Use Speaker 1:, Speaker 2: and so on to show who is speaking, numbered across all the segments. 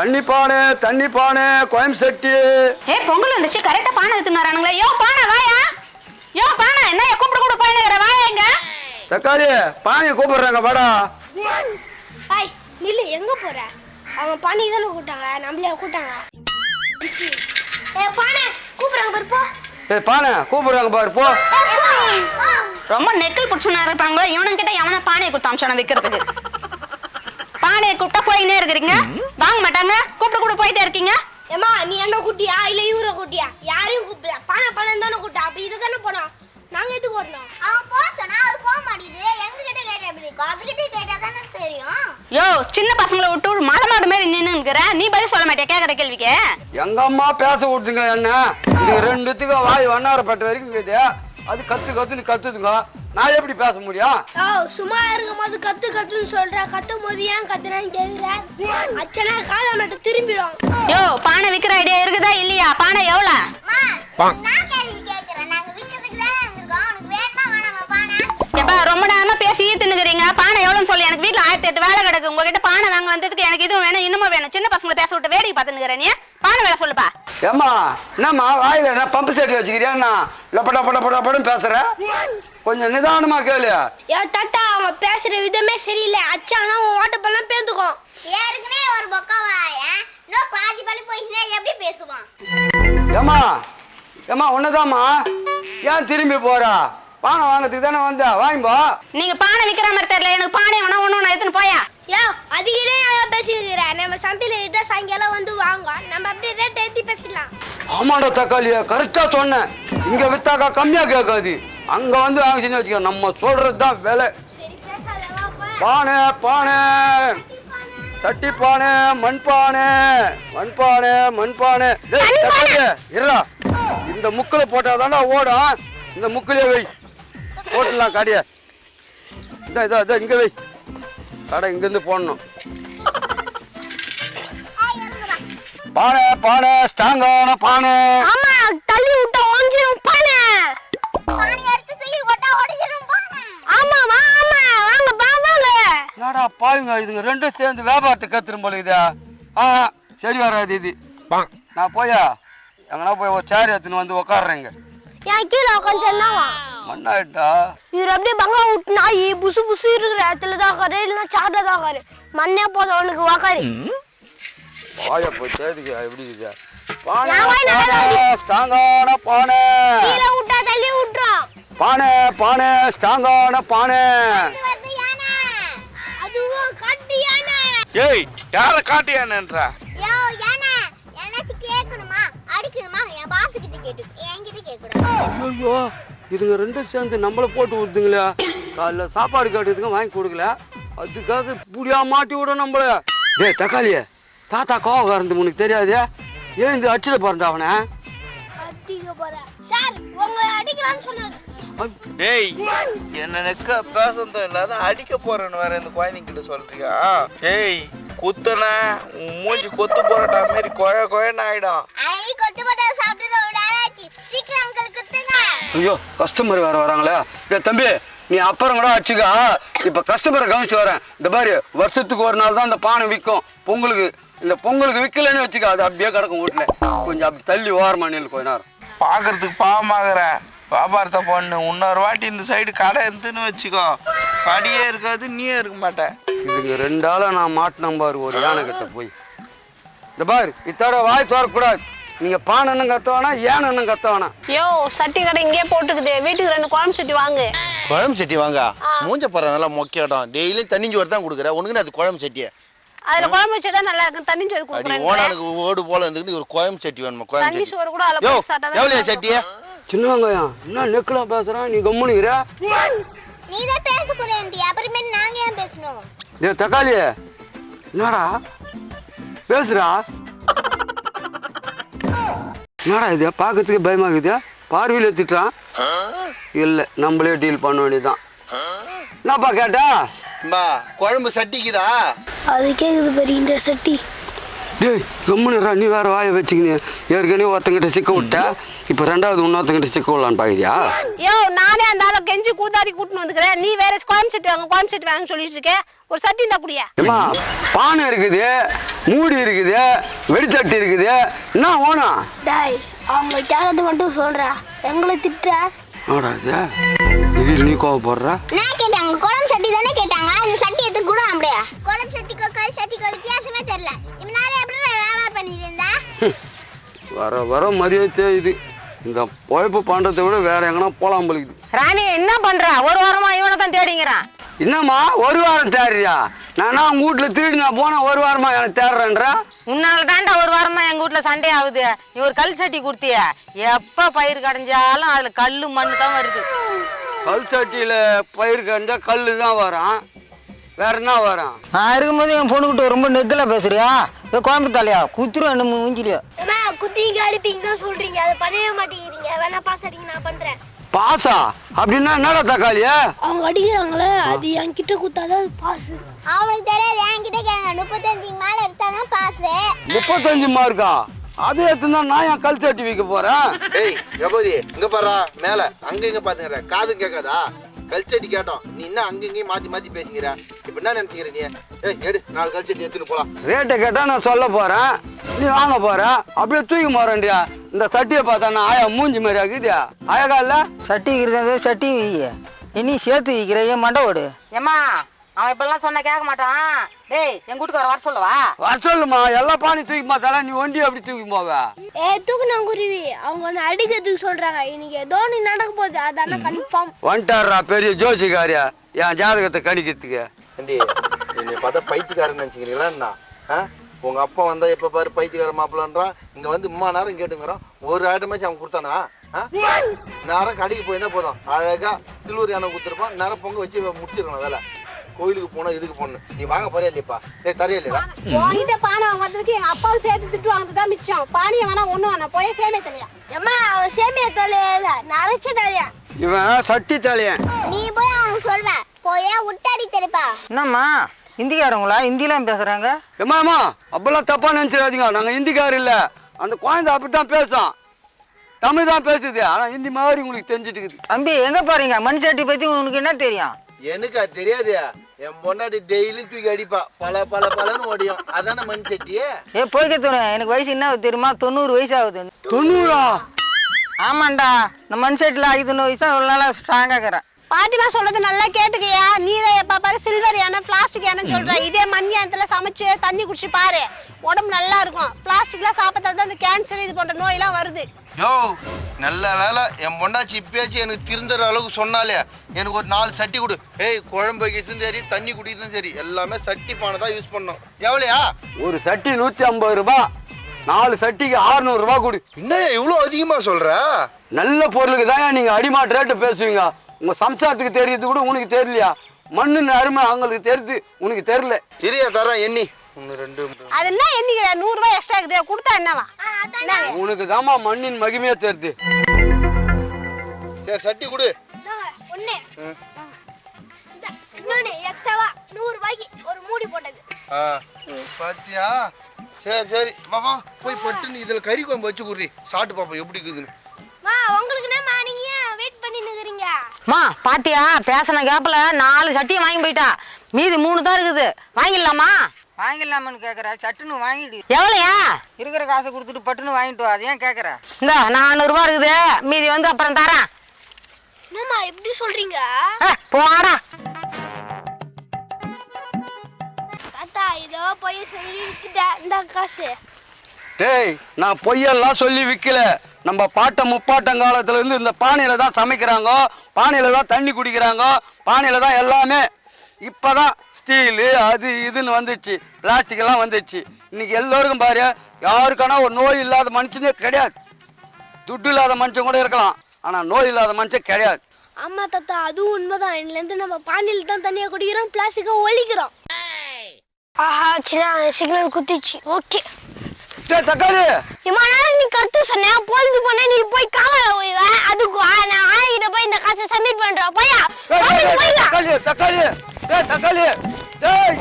Speaker 1: தண்ணி பானை தண்ணி பானை கோயம் செட்டி
Speaker 2: ஏ பொங்கல் வந்துச்சு. கரெக்டா பானை எடுத்துன்னு வரானுங்களே. யோ பானை வாயா. யோ பானை என்ன கூப்பிட கூட போயினுங்கிற வாயா இங்க.
Speaker 1: தக்காளி பானையை கூப்பிடுறாங்க வாடா.
Speaker 3: ஹாய் நில்லு எங்க போற? அவன் பானி தானே கூட்டாங்க நம்மளே கூட்டாங்க ஏ பானை கூப்பிடுறாங்க பாரு போ.
Speaker 1: ஏய் பானை கூப்பிடுறாங்க பாரு போ.
Speaker 2: ரொம்ப நெக்கல் புடிச்சுனா இருப்பாங்களோ இவனுங்க கிட்ட எவனா பானையை கொடுத்து அம்சான வைக்கிறதுக்கு. பானையை கூப்பிட்டா போயினே இருக்கிறீங்க. வாங்க மாட்டாங்க கூப்பிட்டு கூட போயிட்டே இருக்கீங்க.
Speaker 3: ஏமா நீ என்ன கூட்டியா இல்ல இவரை கூட்டியா யாரையும் கூப்பிடல. பானை பானை தானே கூட்டா அப்ப இதை தானே போனோம். நாங்க எதுக்கு வரணும்
Speaker 4: அவன் போக சொன்னா அது போக மாட்டேங்குது. எங்க கிட்ட கேட்டா எப்படி இருக்கும்? அதுகிட்ட கேட்டா தானே தெரியும்.
Speaker 2: யோ சின்ன பசங்களை விட்டு மலை மாடு மாதிரி நின்னுங்கிற நீ பதில் சொல்ல மாட்டியா? கேக்குற கேள்விக்கு?
Speaker 1: எங்க அம்மா பேச விட்டுங்க என்ன? இது ரெண்டுத்துக்கு வாய் வண்ணாரப்பட்ட வரைக்கும் இருக்குது. அது கத்து கத்துன்னு கத்துதுங்க. நான் எப்படி பேச முடியும்
Speaker 3: ஓ சும்மா இருக்கும் போது கத்து கத்துன்னு சொல்ற. கத்தும் போது ஏன் கத்துறான்னு கேக்குற? அச்சனா காலை மட்டும் திரும்பிடும்.
Speaker 2: யோ பானை விக்கிற ஐடியா இருக்குதா இல்லையா? பானை எவ்வளவு ஈத்துனுக்குறீங்க பானை எவ்வளவுன்னு சொல்லி. எனக்கு வீட்டுல ஆயிரத்தி எட்டு வேலை கிடக்கு. உங்ககிட்ட பானை வாங்க வந்ததுக்கு எனக்கு இதுவும் வேணும் இன்னமும் வேணும். சின்ன பசங்களை பேச விட்டு வேடிக்கை பார்த்துனுக்குறேன் நீ? பானை வேலை சொல்லுப்பா.
Speaker 1: ஏம்மா என்னம்மா வாயில என்ன பம்பு செட்டு வச்சுக்கிறியா லப்பட பட பட படன்னு பேசுற? கொஞ்சம் நிதானமா கேளு.
Speaker 3: ஏ தாத்தா அவன் பேசுற விதமே சரியில்லை. அச்சானா உன் ஓட்டப்பெல்லாம் பேந்துக்கும்.
Speaker 4: ஏற்கனவே ஒரு பக்கம் வாய இன்னும் பாதி பள்ளி போயிச்சுன்னா எப்படி பேசுவான்?
Speaker 1: ஏம்மா ஏம்மா உன்னதாம்மா. ஏன் திரும்பி போறா? பானை வாங்கறதுக்கு தானே வந்த? வாங்கிப்போ
Speaker 2: நீங்க பானை விக்கிற மாதிரி தெரியல. எனக்கு பானை வேணா ஒண்ணு ஒண்ணு எடுத்துன்னு போயா.
Speaker 3: யோ அதுக்கிட்டே பேசிக்கிற நம்ம சந்தையில கிட்ட சாயங்காலம் வந்து வாங்க நம்ம அப்படியே ரேட் ஏத்தி பேசிடலாம்.
Speaker 1: ஆமாடா தக்காளிய கரெக்டா சொன்னேன். இங்க வித்தாக்கா கம்மியா கேட்காது. அங்க வந்து வாங்கிச்சுன்னு வச்சுக்க நம்ம சொல்றது தான் விலை பானை பானை. சட்டி பானை மண் பானை. மண் பானை மண் பானை. டேய், தக்காளி, இருடா. இந்த முக்குல போட்டாதான்டா ஓடும். இந்த முக்குலயே வை. போட்டுடலாம் கடைய. இந்த இதோ இதோ இங்க வை. கடை இங்க இருந்து போடணும். பானை பானை ஸ்ட்ராங்கான பானை.
Speaker 3: ஆமா தள்ளி விட்டா வாங்கிரும் பானே.
Speaker 4: பானை எடுத்து தூக்கி போட்டா உடைச்சிடும் பானை
Speaker 3: ஆமா வா ஆமா வாங்க பா வாங்க.
Speaker 1: என்னடா பாருங்க இதுங்க ரெண்டும் சேர்ந்து வியாபாரத்துக்கு கத்துரும் போல இதா ஆ சரி வராது இது. நான் போயா? எங்கன்னா போய் ஒரு சேர் எடுத்துன்னு வந்து
Speaker 3: கீழே உட்காந்து
Speaker 1: மண்ணாயிட்டா?
Speaker 3: இவர் அப்படியே பங்களா விட்டு நாய் புசு புசு இருக்கிற இடத்துல தான் உட்காரு இல்லைன்னா சாட்டில் தான் உட்காரு மண்ணே போதும் அவனுக்கு உக்காரு.
Speaker 1: வாய போய் சேதுக்கு எப்படி இது பானை
Speaker 3: நான் வாய் நல்லா
Speaker 1: பானை ஸ்ட்ராங்கான பானை.
Speaker 3: கீழே விட்டா தள்ளி விட்டுரும்
Speaker 1: பானை பானை ஸ்ட்ராங்கான பானை.
Speaker 4: இது வந்து யானை.
Speaker 3: அதுவும் காட்டு யானை.
Speaker 5: ஏய் யார காட்டியானன்றா
Speaker 4: யோ யானை யானாச்சும் கேட்கணுமா? அடிக்கணுமா? என் கிட்ட கேட்டு என்கிட்ட
Speaker 1: ஐயோ இதுங்க ரெண்டும் சேர்ந்து நம்மள போட்டு விடுதுங்களே. காலைல சாப்பாடு கேட்டதுக்கு வாங்கி கொடுக்கல. அதுக்காக புடியா மாட்டி விடும் நம்மள. டேய் தக்காளி தாத்தா கோவம் இருந்து உனக்கு தெரியாது. ஏன் இந்த அச்சில பாருடா அவனை?
Speaker 5: ஏய் என்ன நெக்க பேசந்தும் இல்லாத அடிக்க போறேன்னு வேற இந்த குழந்தைங்க கிட்ட சொல்றியா? ஏய் குத்துன மூஞ்சி கொத்து போறட்டா மாதிரி கொழ கொழன்னு ஆயிடும்.
Speaker 1: ஐயோ கஸ்டமர் வேற வராங்களே. டேய் தம்பி நீ அப்புறம் கூட அடிச்சுக்கா. இப்ப கஸ்டமரை கவனிச்சு வரேன். இந்த மாதிரி வருஷத்துக்கு ஒரு நாள் தான் இந்த பானை விற்கும் பொங்கலுக்கு இந்த பொங்கலுக்கு விற்கலன்னு வச்சுக்க அது அப்படியே கிடக்கும் வீட்டுல. கொஞ்சம் அப்படி தள்ளி ஓரமா நில்லு கொஞ்ச நேரம்.
Speaker 5: பாக்குறதுக்கு பாவமாகறேன் வியாபாரத்தை பண்ணு இன்னொரு வாட்டி இந்த சைடு கடை இருந்துன்னு வச்சுக்கோ. கடையே இருக்காது நீயே இருக்க மாட்ட.
Speaker 1: இதுங்க ரெண்டு ஆளா நான் மாட்டினேன் பாரு ஒரு யானை கிட்ட போய். இந்த பாரு இத்தோட வாய் திறக்கக்கூடாது. நீங்க பானன்னு கத்த வேணாம் ஏனன்னு கத்த வேணாம்.
Speaker 2: யோ சட்டி கடை இங்கே போட்டுக்குது. வீட்டுக்கு ரெண்டு குழம்பு சட்டி வாங்கு.
Speaker 6: குழம்பு சட்டி வாங்க? மூஞ்ச பாரு நல்லா மொக்கையாட்டம் டெய்லியும் தண்ணி சோறு தான் கொடுக்குற. உனக்கு அது குழம்பு சட்டியை?
Speaker 2: அதுல குழம்பு வச்சா நல்லா இருக்கும். தண்ணி சோறு கொடுக்குறேன்.
Speaker 6: ஓனானுக்கு ஓடு போல இருந்துக்கிட்டு ஒரு குழம்பு சட்டி வேணுமா? குழம்பு
Speaker 2: தண்ணி
Speaker 6: சட்டி.
Speaker 2: சோறு கூட அதுல
Speaker 6: யோ
Speaker 2: போட்டு சாப்பிட்டா தான்
Speaker 6: எவ்வளோ
Speaker 2: நல்லா
Speaker 6: சட்டியே?
Speaker 1: சின்ன வெங்காயம். என்ன நெக்கில் பேசுறான் நீ கம்முனுக்கிற
Speaker 4: நீ தான் பேசக்கூடாது அப்புறமேட்டு நாங்க ஏன் பேசணும்?
Speaker 1: டேய் தக்காளி என்னடா? பேசுறா? என்னடா இது? பார்க்கறதுக்கு பயமாக்குது பார்வையில் திட்டுறான். இல்லை நம்மளே டீல் பண்ண வேண்டியதுதான். என்னப்பா கேட்டா?
Speaker 6: அம்மா குழம்பு சட்டிக்குதா?
Speaker 3: அது கேக்குது பாரு இந்த சட்டி.
Speaker 1: டேய் கம்முனுறா நீ வேற வாயை வச்சுக்கினு. ஏற்கனவே ஒருத்தங்கிட்ட சிக்க விட்ட. இப்போ ரெண்டாவது இன்னொருத்தங்கிட்ட சிக்க விடலான்னு பார்க்குறியா
Speaker 2: யோ நானே அந்த ஆளை கெஞ்சி கூத்தாடி கூட்டின்னு வந்துக்கிறேன். நீ வேற குழம்பு சட்டி வாங்க குழம்பு சட்டி வாங்க சொல்லிட்டு இருக்க. ஒரு சட்டி இருந்தா குடியா?
Speaker 1: பானை இருக்குது மூடி இருக்குது வெடிச்சட்டி இருக்குது. என்ன ஓணும்
Speaker 3: டாய் அவங்க கேரத்து மட்டும் சொல்றா. எங்களை திட்டுற.
Speaker 1: ஆடா இது? திடீர்னு நீ கோவப்படுற?
Speaker 4: என்ன கேட்டாங்க குழம்பு சட்டி தானே கேட்டாங்க. இந்த சட்டி எடுத்து கூட அப்படியே குழம்பு சட்டிக்கோ கல் சட்டிக்கோ வித்தியாசமே தெரியல. இவனால எப்படி வியாபாரம் பண்ணிட்டு இருந்தா?
Speaker 1: வர வர மரியாதை இது. இந்த பொழப்பு பண்றதை விட வேற எங்கன்னா போலாம் போலிக்குது.
Speaker 2: ராணி என்ன பண்ற? ஒரு வாரமா இவனை தான் தேடிங்கிறான்.
Speaker 1: என்னம்மா ஒரு வாரம் தேடுறியா? நானா உங்க வீட்டுல திருடி நான் போனேன் ஒரு வாரமா எனக்கு தேடுறேன்ற?
Speaker 2: உன்னால தாண்டா ஒரு வாரமா எங்க வீட்ல சண்டை ஆகுது. நீ ஒரு கல் சட்டி கொடுத்திய. எப்ப பயிர் கடைஞ்சாலும் அதுல கல்லு மண்ணு தான் வருது.
Speaker 1: கல் சட்டியில பயிர் கண்டா கல்லு தான் வரும். வேற என்ன வரும்?
Speaker 7: நான் இருக்கும்போது என் பொண்ணுகிட்ட ரொம்ப நெக்கல பேசுறியா? ஏ கோயம்புத்தூர் தலையா குத்துரும் என்ன மூஞ்சிலியா
Speaker 3: குத்திங்க அடிப்பீங்க தான் சொல்றீங்க. அதை பண்ணவே மாட்டேங்கிறீங்க. வேணா பாஸ் அடிங்க நான் பண்றேன்.
Speaker 1: பாசா? அப்படின்னா என்னடா தக்காளியா?
Speaker 3: அவங்க அடிக்கிறாங்களே அது என்கிட்ட குத்தாதான் அது பாஸ்
Speaker 4: அவனுக்கு தெரியாது என்கிட்ட கேங்க முப்பத்தஞ்சுக்கு மேல எடுத்தாதான் பாசு.
Speaker 1: முப்பத்தஞ்சு மார்க்கா? அது எடுத்துனா நான் என் கல் சட்டி வைக்க போறேன்?
Speaker 6: ஏய் யகோதி இங்க பாரா மேல. அங்க இங்க பாத்துக்கிற காதும் கேட்காதா? கல்ச்சட்டி கேட்டோம். நீ என்ன அங்க இங்கேயும் மாத்தி மாத்தி பேசிக்கிற. இப்ப என்ன நினைச்சுக்கிற நீ? ஏய் எடு நாலு கல்ச்சட்டி எடுத்துன்னு போலாம்.
Speaker 1: ரேட்டை கேட்டா நான் சொல்ல போறேன். நீ வாங்க போற. அப்படியே தூக்கி போறேன்டியா இந்த சட்டியை பார்த்தா ஆயா மூஞ்சி மாதிரி ஆகுதியா அழகா இல்ல
Speaker 7: சட்டி இருக்கிறத சட்டி இனி சேர்த்து வைக்கிற ஏன் மண்டை ஓடு.
Speaker 2: ஏமா அவன் இப்பெல்லாம் சொன்ன கேட்க மாட்டான். டேய் எங்க வீட்டுக்கு வர சொல்லவா?
Speaker 1: வர சொல்லுமா எல்லா பானி தூக்கி பார்த்தாலும் நீ ஒண்டி அப்படி தூக்கி போவ?
Speaker 3: ஏ தூக்குனாங்குருவி அவங்க ஒன்று அடிக்கிறதுக்கு சொல்றாங்க. இன்னைக்கு ஏதோ நீ நடக்க போகுது. அதானே கன்ஃபார்ம்
Speaker 1: வந்துட்டாரா பெரிய ஜோசிக்காரியா? என் ஜாதகத்தை கணிக்கிறதுக்கு.
Speaker 6: என்னை பார்த்தா பைத்தியக்காரன் நினைச்சுக்கிறீங்களா என்ன? உங்க அப்பா வந்தா எப்ப பாரு பைத்தியக்கார மாப்பிள்ளன்றான் இங்க வந்து இம்மா நேரம் கேட்டுங்கிறான் ஒரு ஐட்டமாச்சும் அவன் கொடுத்தானா? நேரம் கடைக்கு போயிருந்தா போதும். அழகா சில்வர் யானை கொடுத்துருப்பான் நேரம் பொங்க வச்சு முடிச்சிருக்கணும் வேலை. கோயிலுக்கு போனா இதுக்கு போகணும் நீ வாங்க போறியா இல்லையாப்பா. ஏய் தரையா இல்லையா
Speaker 3: உங்ககிட்ட பானை வாங்குறதுக்கு எங்க அப்பாவும் சேர்த்து திட்டு வாங்குறது தான் மிச்சம். பானியை வேணா ஒண்ணு வேணாம் போய் சேமிய தலையா. ஏமா அவன் சேமிய தலையா நான் அரைச்ச தலையா.
Speaker 1: இவன் சட்டி தலையன்.
Speaker 4: நீ போய் அவனுக்கு சொல்வ. போயா உட்டாடி தெரிப்பா?
Speaker 7: என்னம்மா? ஹிந்திக்காரங்களா? ஹிந்திலாம் பேசுறாங்க?
Speaker 1: ஏமாமா அப்பெல்லாம் தப்பா நினைச்சிடாதீங்க. நாங்க ஹிந்திக்காரர் இல்ல. அந்த குழந்தை அப்படித்தான் பேசும். தமிழ் தான் பேசுது. ஆனா ஹிந்தி மாதிரி உங்களுக்கு தெரிஞ்சுட்டு இருக்குது
Speaker 7: தம்பி எங்க பாருங்க மண் சட்டி பத்தி உனக்கு என்ன தெரியும்?
Speaker 6: எனக்கு அது தெரியாது. என் பொண்டாட்டி டெய்லி தூக்கி அடிப்பா. பல பல பலன்னு ஓடியும் அதானே மண் சட்டியே
Speaker 7: ஏ போய்க்க தோணும் எனக்கு வயசு என்ன ஆகுது தெரியுமா? தொண்ணூறு வயசு ஆகுது.
Speaker 1: தொண்ணூறா?
Speaker 7: ஆமாண்டா. இந்த மண் சட்டில தொண்ணூறு வயசா இவ்வளோ நாளாக ஸ்ட்ராங்காக இருக்கிறேன்.
Speaker 3: பாட்டிமா சொல்றது நல்லா கேட்டுக்கியா? நீ தான் எப்ப பாரு சில்வர் யானை பிளாஸ்டிக் யானை சொல்ற. இதே மண் யானத்துல சமைச்சு தண்ணி குடிச்சு பாரு. உடம்பு நல்லா இருக்கும். பிளாஸ்டிக்லாம் சாப்பிட்டால தான் இந்த கேன்சர் இது போன்ற நோய் எல்லாம் வருது.
Speaker 6: யோ நல்ல வேலை. என் பொண்டாச்சி இப்பயாச்சும் எனக்கு திருந்துற அளவுக்கு சொன்னாலே எனக்கு ஒரு நாலு சட்டி கொடு. ஏய் குழம்பு வைக்கிறதும் சரி தண்ணி குடிக்கிறதும் சரி எல்லாமே சட்டி பானை தான் யூஸ் பண்ணோம். எவ்வளையா?
Speaker 1: ஒரு சட்டி நூத்தி ஐம்பது ரூபாய் நாலு சட்டிக்கு 600 ரூபாய் கொடு.
Speaker 6: என்ன இவ்வளோ அதிகமா சொல்ற?
Speaker 1: நல்ல பொருளுக்கு தான் நீங்க அடிமாட்டு ரேட்டு பேசுவீங்க. உங்க சம்சாரத்துக்கு தெரியுது கூட உனக்கு தெரியலையா? மண்ணுன்னு அருமை அவங்களுக்கு தெரியுது உனக்கு தெரியல.
Speaker 6: சரியா தரேன் எண்ணி. ஒன்று ரெண்டு.
Speaker 3: அது என்ன என்னைக்கு நூறு ரூபாய் எக்ஸ்ட்ரா இருக்குது. கொடுத்தா என்னவா.
Speaker 1: உனக்கு தாமா மண்ணின் மகிமையா தெரியுது.
Speaker 6: சரி சட்டி கொடு.
Speaker 3: எக்ஸ்ட்ராவா ஒரு மூடி போட்டது.
Speaker 6: ஆ. பாத்தியா? சரி சரி. பாப்பா போய் பட்டுன்னு இதுல கறி குழம்பு வச்சு குடுறி. சாப்பிட்டு பாப்பா எப்படி இருக்குதுன்னு
Speaker 3: மா உங்களுக்கு என்னம்மா நீங்க ஏன் வெயிட் பண்ணி நிக்கிறீங்க
Speaker 2: மா பாட்டியா பேசின கேப்ல நாலு சட்டியை வாங்கி போயிட்டா. மீதி மூணு தான் இருக்குது. வாங்கிடலாமா?
Speaker 7: வாங்கிடலாமான்னு கேட்குற சட்டுன்னு வாங்கிடு.
Speaker 2: எவ்வளோயா?
Speaker 7: இருக்கிற காசை கொடுத்துட்டு பட்டுன்னு வாங்கிட்டு வா. அதை ஏன் கேட்குற
Speaker 2: இந்த நானூறுபா இருக்குது. மீதி வந்து அப்புறம் தரேன்.
Speaker 3: என்னம்மா எப்படி சொல்றீங்க?
Speaker 2: போடா.
Speaker 3: தாத்தா இதோ போய் சொல்லி வித்துட்டேன். இந்த காசு.
Speaker 1: டேய் நான் பொய்யெல்லாம் சொல்லி விக்கல. நம்ம பாட்ட முப்பாட்டம் காலத்துல இருந்து இந்த பானையில தான் சமைக்கிறாங்க பானையில தான் தண்ணி குடிக்கிறாங்க பானையில தான் எல்லாமே. இப்பதான் ஸ்டீலு அது இதுன்னு வந்துச்சு. பிளாஸ்டிக் எல்லாம் வந்துச்சு. இன்னைக்கு எல்லோருக்கும் பாரு யாருக்கான ஒரு நோய் இல்லாத மனுஷனே கிடையாது. துட்டு இல்லாத மனுஷன் கூட இருக்கலாம். ஆனா நோய் இல்லாத மனுஷன் கிடையாது.
Speaker 3: ஆமா தாத்தா அதுவும் உண்மைதான். இதுல இருந்து நம்ம பானில தான் தண்ணியா குடிக்கிறோம் பிளாஸ்டிக்கா ஒழிக்கிறோம். ஆஹா சின்ன சிக்னல் குத்திச்சு. ஓகே
Speaker 1: தக்காளி!
Speaker 3: இம்மா நேரம் நீ கருத்து சொன்ன பொழுது போன நீ போய் காவல ஓய்வ அதுக்கு நான் ஆயிட்ட போய் இந்த காசை சப்மிட் பண்றேன். போயா?
Speaker 1: தக்காளி தக்காளி. டேய் தக்காளி. டேய்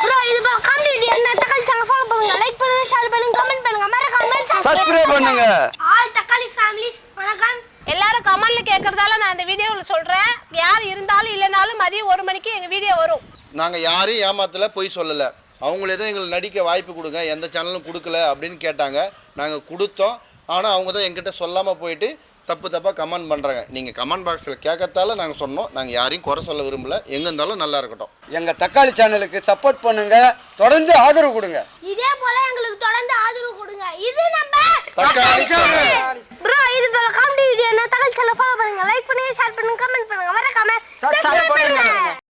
Speaker 3: ப்ரோ இது பா காமெடி என்ன தக்காளி சேனல் ஃபாலோ பண்ணுங்க? லைக் பண்ணுங்க ஷேர் பண்ணுங்க கமெண்ட் பண்ணுங்க. மறக்காம
Speaker 1: சப்ஸ்கிரைப் பண்ணுங்க.
Speaker 3: ஆல் தக்காளி ஃபேமிலிஸ் வணக்கம்.
Speaker 2: எல்லாரும் கமெண்ட்ல கேக்குறதால நான் இந்த வீடியோல சொல்றேன். யார் இருந்தாலும் இல்லைனாலும் மதியம் ஒரு மணிக்கு எங்க வீடியோ வரும்.
Speaker 6: நாங்க யாரையும் ஏமாத்தல பொய் சொல்லல. அவங்களே தான் எங்களுக்கு நடிக்க வாய்ப்பு கொடுங்க எந்த சேனலும் கொடுக்கல அப்படின்னு கேட்டாங்க. நாங்கள் கொடுத்தோம். ஆனால் அவங்க தான் எங்கிட்ட சொல்லாமல் போயிட்டு தப்பு தப்பாக கமெண்ட் பண்ணுறாங்க நீங்கள் கமெண்ட் பாக்ஸில் கேட்கறதால நாங்கள் சொன்னோம். நாங்கள் யாரையும் குறை சொல்ல விரும்பல. எங்கே இருந்தாலும் நல்லா இருக்கட்டும்.
Speaker 1: எங்க தக்காளி சேனலுக்கு சப்போர்ட் பண்ணுங்க. தொடர்ந்து ஆதரவு கொடுங்க.
Speaker 3: இதே போல எங்களுக்கு தொடர்ந்து ஆதரவு கொடுங்க. இது நம்ம
Speaker 6: தக்காளி சேனல்
Speaker 3: ப்ரோ இது போல காமெடி வீடியோ என்ன தகவல் சொல்ல ஃபாலோ பண்ணுங்க. லைக் பண்ணுங்க ஷேர் பண்ணுங்க கமெண்ட் பண்ணுங்க. மறக்காம
Speaker 1: Subscribe பண்ணுங்க.